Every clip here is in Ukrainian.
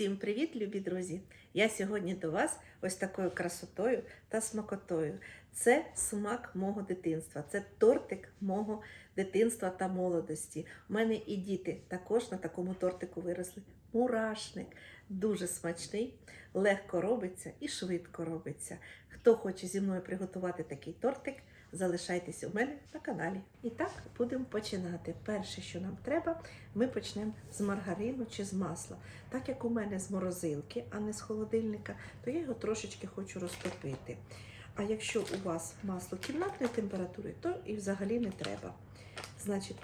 Всім привіт, любі друзі! Я сьогодні до вас ось такою красотою та смакотою. Це смак мого дитинства, це тортик мого дитинства та молодості. У мене і діти також на такому тортику виросли. Мурашник дуже смачний, легко робиться і швидко робиться. Хто хоче зі мною приготувати такий тортик, залишайтеся у мене на каналі. І так будемо починати. Перше, що нам треба, ми почнемо з маргарину чи з масла. Так як у мене з морозилки, а не з холодильника, то я його трошечки хочу розтопити. А якщо у вас масло кімнатної температури, то і взагалі не треба. Значить,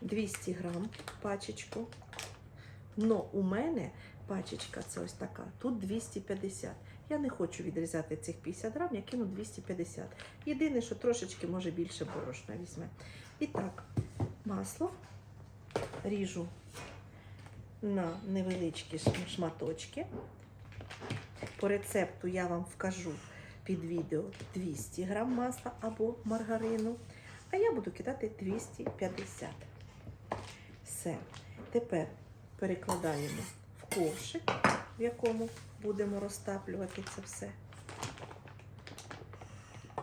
200 грам пачечку. Но у мене пачечка це ось така, тут 250. Я не хочу відрізати цих 50 грам, я кину 250. Єдине, що трошечки може більше борошна візьме. І так, масло ріжу на невеличкі шматочки. По рецепту я вам вкажу під відео 200 грам масла або маргарину, а я буду кидати 250. Все. Тепер перекладаємо в ковшик, в якому будемо розтаплювати це все.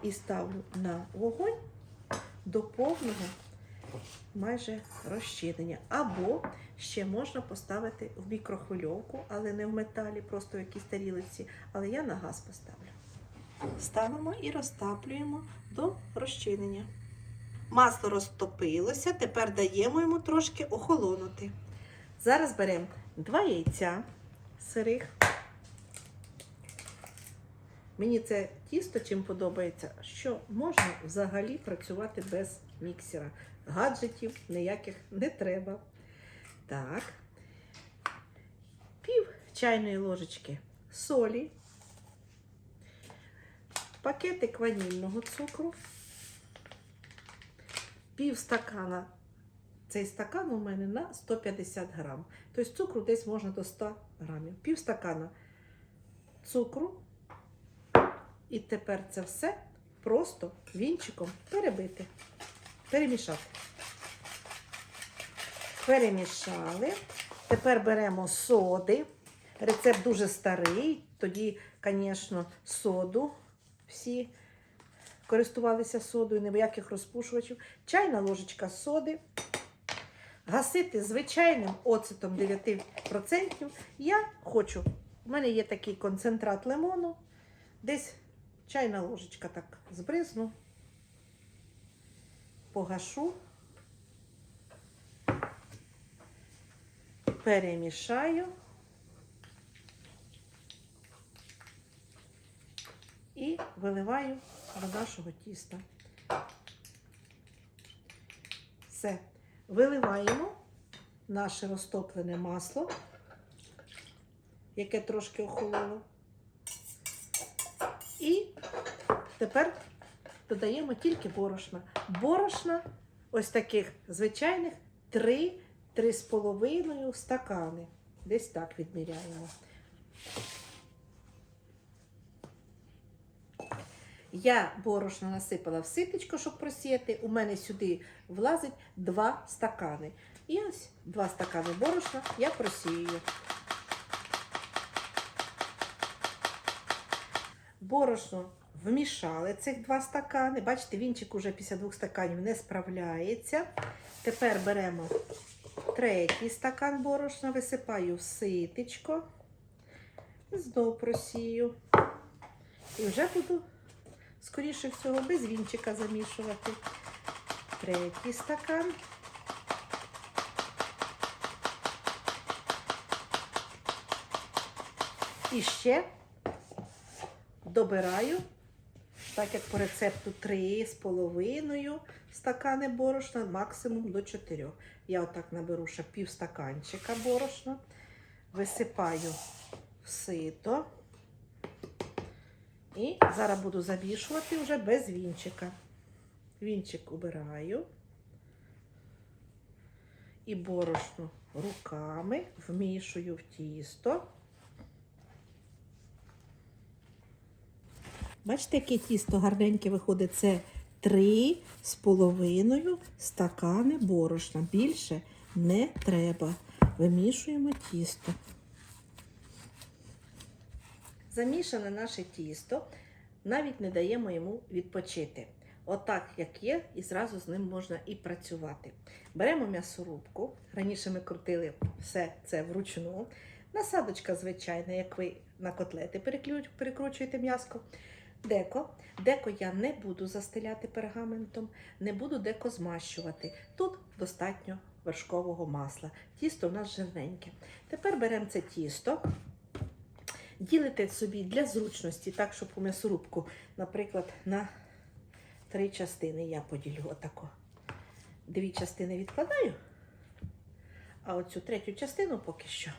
І ставлю на вогонь до повного майже розчинення. Або ще можна поставити в мікрохвильовку, але не в металі, просто в якійсь тарілиці. Але я на газ поставлю. Ставимо і розтаплюємо до розчинення. Масло розтопилося, тепер даємо йому трошки охолонути. Зараз беремо два яйця сирих. Мені це тісто чим подобається, що можна взагалі працювати без міксера. Гаджетів ніяких не треба. Так. Пів чайної ложечки солі, пакетик ванільного цукру, пів стакана. Цей стакан у мене на 150 грам. Тобто цукру десь можна до 100 грамів. Пів стакана цукру. І тепер це все просто вінчиком перебити, перемішати. Перемішали. Тепер беремо соди. Рецепт дуже старий. Тоді, звісно, соду всі користувалися содою, ніяких розпушувачів. Чайна ложечка соди. Гасити звичайним оцетом 9%. Я хочу. У мене є такий концентрат лимону. Десь чайна ложечка так збризну, погашу, перемішаю і виливаю до нашого тіста. Все. Виливаємо наше розтоплене масло, яке трошки охололо. Тепер додаємо тільки борошна. Борошна ось таких звичайних 3-3,5 стакани. Десь так відміряємо. Я борошно насипала в ситечко, щоб просіяти. У мене сюди влазить 2 стакани. І ось 2 стакани борошна я просію. Борошно вмішали цих два стакани. Бачите, вінчик уже після двох стаканів не справляється. Тепер беремо третій стакан борошна, висипаю в ситечко, знов просію. І вже буду, скоріше всього, без вінчика замішувати. Третій стакан. І ще добираю, так як по рецепту 3,5 стакани борошна, максимум до 4. Я отак наберу ще пів стаканчика борошна, висипаю в сито. І зараз буду замішувати вже без вінчика. Вінчик убираю. І борошно руками вмішую в тісто. Бачите, яке тісто гарненьке виходить. Це три з половиною стакани борошна. Більше не треба. Вимішуємо тісто. замішане наше тісто, навіть не даємо йому відпочити. Отак, як є, і зразу з ним можна і працювати. Беремо м'ясорубку. Раніше ми крутили все це вручну. Насадочка звичайна, як ви на котлети перекручуєте м'яско. Деко. Деко я не буду застеляти пергаментом, не буду деко змащувати. Тут достатньо вершкового масла. Тісто у нас жирненьке. Тепер беремо це тісто, ділите собі для зручності, так, щоб у м'ясорубку, наприклад, на три частини я поділю отако. Дві частини відкладаю, а оцю третю частину поки що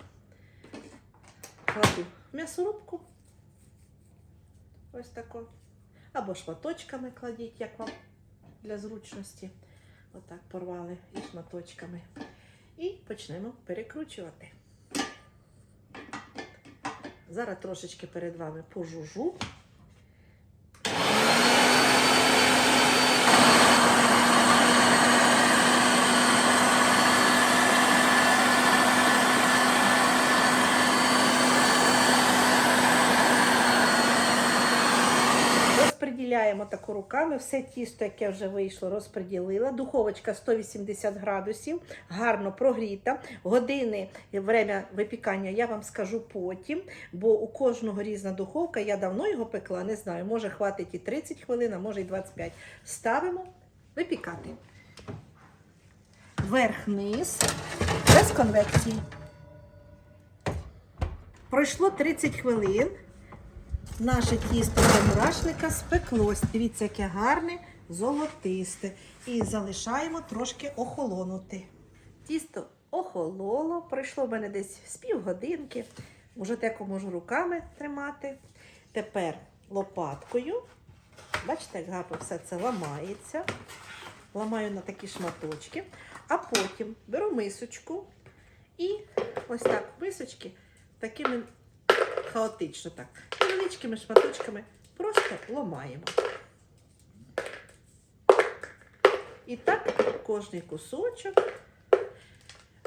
кладу в м'ясорубку. Ось тако. Або шматочками кладіть, як вам для зручності. Отак порвали і шматочками. І почнемо перекручувати. Зараз трошечки перед вами пожужу. Розподіляємо тако руками, все тісто, яке вже вийшло, розподілила. Духовочка 180 градусів, гарно прогріта. Години время випікання я вам скажу потім, бо у кожного різна духовка. Я давно його пекла, не знаю, може хватить і 30 хвилин, а може і 25. Ставимо випікати. Верх-низ, без конвекції. Пройшло 30 хвилин. Наше тісто для мурашника спеклось. Дивіться, яке гарне, золотисте. І залишаємо трошки охолонути. Тісто охололо, пройшло в мене десь з півгодинки. Уже деко можу руками тримати. Тепер лопаткою. Бачите, як гарно все це ламається. Ламаю на такі шматочки. А потім беру мисочку і ось так мисочки такими хаотично так. Невеличкими шматочками просто ламаємо. І так кожний кусочок.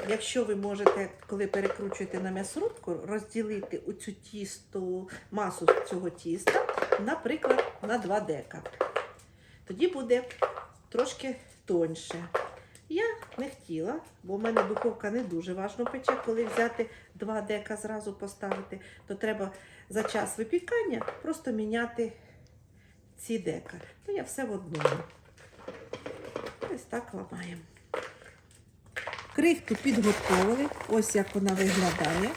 Якщо ви можете, коли перекручуєте на м'ясорубку, розділити оцю тісту, масу цього тіста, наприклад, на 2 дека. Тоді буде трошки тоньше. Я не хотіла, бо в мене духовка не дуже важно пече, коли взяти два дека зразу поставити, то треба за час випікання просто міняти ці дека. То я все в одному. Ось так ламаємо. Крихту підготовили. Ось як вона виглядає.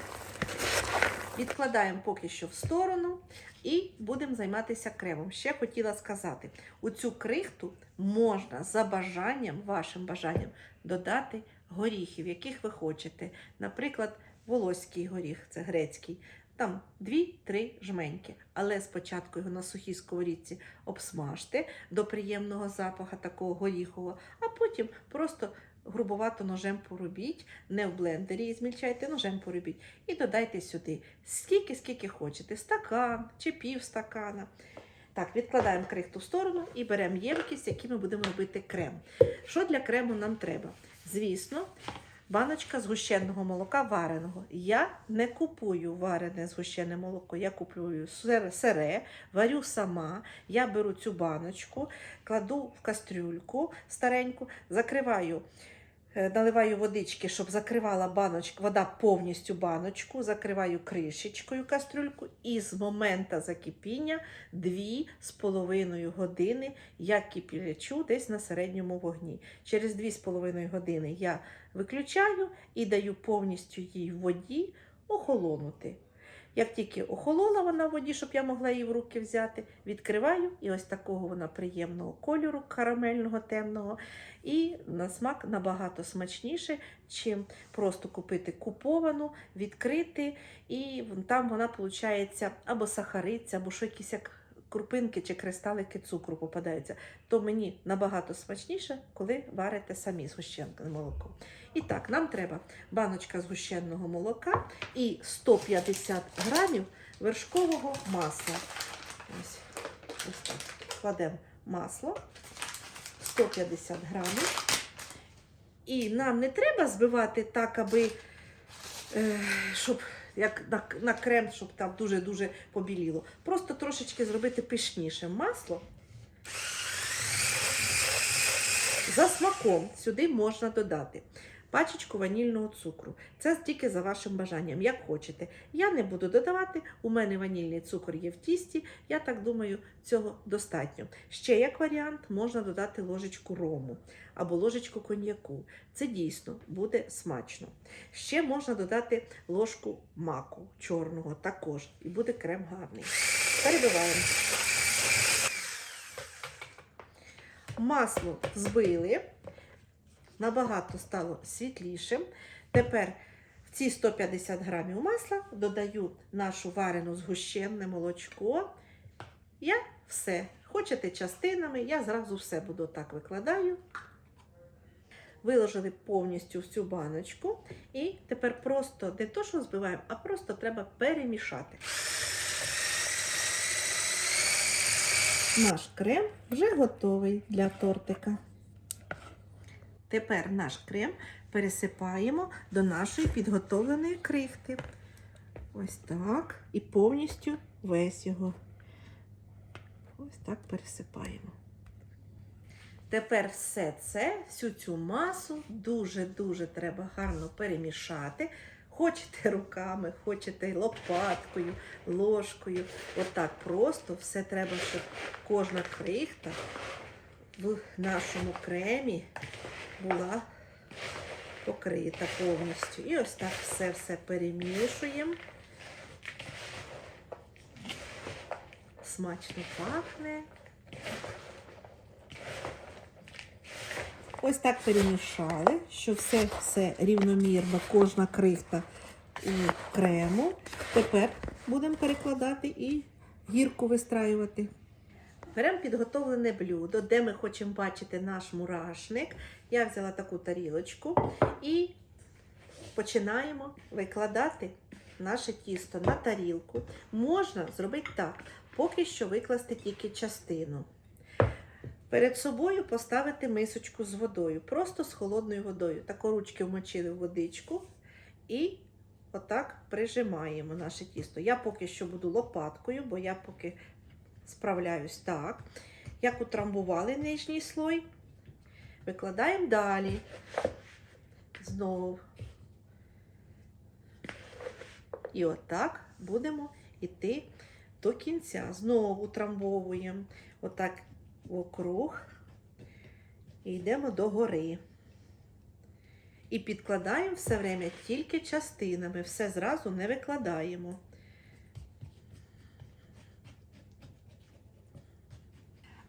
Відкладаємо поки що в сторону і будемо займатися кремом. Ще хотіла сказати: у цю крихту можна за бажанням, вашим бажанням, додати горіхів, яких ви хочете. Наприклад, волоський горіх, це грецький. Там 2-3 жменьки. Але спочатку його на сухій сковорідці обсмажте до приємного запаху такого горіхового, а потім просто грубовато ножем поробіть, не в блендері змільчайте, ножем поробіть. І додайте сюди скільки, скільки хочете, стакан чи пів стакана. Так, відкладаємо крихту в сторону і беремо ємкість, які ми будемо робити крем. Що для крему нам треба? Звісно, баночка згущеного молока вареного. Я не купую варене згущене молоко, я купую сире, варю сама. Я беру цю баночку, кладу в кастрюльку стареньку, закриваю. Е, Наливаю водички, щоб закривала баночка, вода повністю баночку, закриваю кришечкою кастрюльку і з моменту закипіння 2,5 години я кипілячу десь на середньому вогні. Через 2,5 години я виключаю і даю повністю їй в воді охолонути. Як тільки охолола вона в воді, щоб я могла її в руки взяти, відкриваю і ось такого вона приємного кольору, карамельного темного. І на смак набагато смачніше, чим просто купити куповану, відкрити, і там вона виходить або сахариця, або що якісь як крупинки чи кристалики цукру попадаються. То мені набагато смачніше, коли варите самі згущенне молоко. І так, нам треба баночка згущеного молока і 150 грамів вершкового масла. Ось, ось так. Кладемо масло 150 грамів. І нам не треба збивати так, аби е, щоб як на, на крем, щоб там дуже-дуже побіліло. Просто трошечки зробити пишніше масло. За смаком сюди можна додати пачечку ванільного цукру. Це тільки за вашим бажанням, як хочете. Я не буду додавати, у мене ванільний цукор є в тісті, я так думаю, цього достатньо. Ще як варіант, можна додати ложечку рому або ложечку коньяку. Це дійсно буде смачно. Ще можна додати ложку маку чорного також, і буде крем гарний. Перебиваємо. Масло збили, набагато стало світлішим. Тепер в ці 150 грамів масла додаю нашу варену згущенне молочко. Я все. Хочете частинами, я зразу все буду так викладаю. Виложили повністю всю баночку. І тепер просто не то, що збиваємо, а просто треба перемішати. Наш крем вже готовий для тортика. Тепер наш крем пересипаємо до нашої підготовленої крихти. Ось так. І повністю весь його. Ось так пересипаємо. Тепер все це, всю цю масу дуже-дуже треба гарно перемішати. Хочете руками, хочете лопаткою, ложкою. Отак просто все треба, щоб кожна крихта в нашому кремі була покрита повністю. І ось так все-все перемішуємо. Смачно пахне. Ось так перемішали, що все, все рівномірно, кожна крихта у крему. Тепер будемо перекладати і гірку вистраювати. Беремо підготовлене блюдо, де ми хочемо бачити наш мурашник. Я взяла таку тарілочку і починаємо викладати наше тісто на тарілку. Можна зробити так, поки що викласти тільки частину. Перед собою поставити мисочку з водою, просто з холодною водою. Так ручки вмочили в водичку і отак прижимаємо наше тісто. Я поки що буду лопаткою, бо я поки справляюсь так. Як утрамбували нижній слой, викладаємо далі. Знову. І отак будемо йти до кінця. Знову утрамбовуємо. Отак округ і йдемо до гори. І підкладаємо все время тільки частинами, все зразу не викладаємо.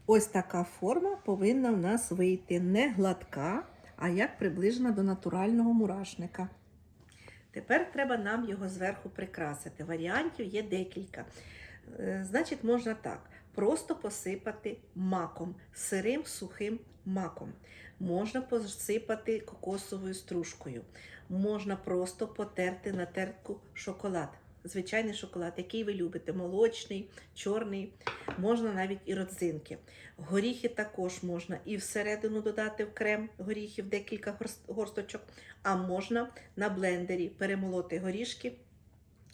Ось така форма повинна в нас вийти не гладка, а як приближена до натурального мурашника. Тепер треба нам його зверху прикрасити. Варіантів є декілька. Е, Значить, можна так: просто посипати маком, сирим сухим маком. Можна посипати кокосовою стружкою. Можна просто потерти на тертку шоколад. Звичайний шоколад, який ви любите, молочний, чорний, можна навіть і родзинки. Горіхи також можна і всередину додати в крем горіхів декілька горсточок, а можна на блендері перемолоти горішки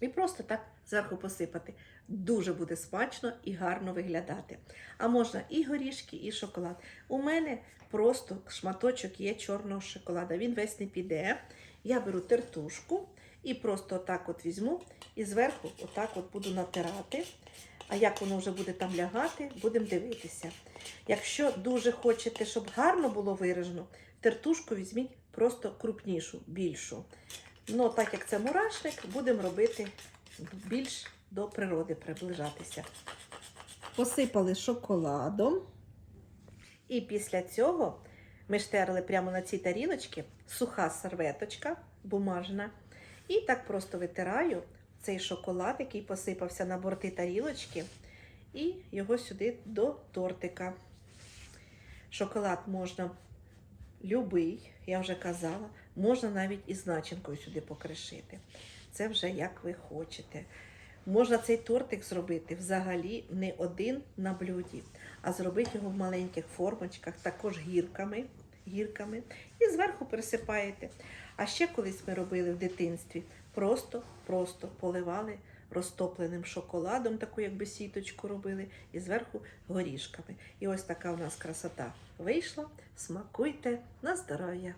і просто так зверху посипати. Дуже буде смачно і гарно виглядати. А можна і горішки, і шоколад. У мене просто шматочок є чорного шоколада. Він весь не піде. Я беру тертушку і просто отак от візьму і зверху отак от буду натирати. А як воно вже буде там лягати, будемо дивитися. Якщо дуже хочете, щоб гарно було виражено, тертушку візьміть просто крупнішу, більшу. Ну, так як це мурашник, будемо робити більш до природи приближатися. Посипали шоколадом. І після цього ми штерли прямо на цій тарілочці суха серветочка бумажна. І так просто витираю цей шоколад, який посипався на борти тарілочки, і його сюди до тортика. Шоколад можна любий, я вже казала, можна навіть із начинкою сюди покришити. Це вже як ви хочете. Можна цей тортик зробити взагалі не один на блюді, а зробити його в маленьких формочках, також гірками. гірками і зверху присипаєте. А ще колись ми робили в дитинстві, просто-просто поливали розтопленим шоколадом, таку якби сіточку робили, і зверху горішками. І ось така у нас красота вийшла. Смакуйте на здоров'я!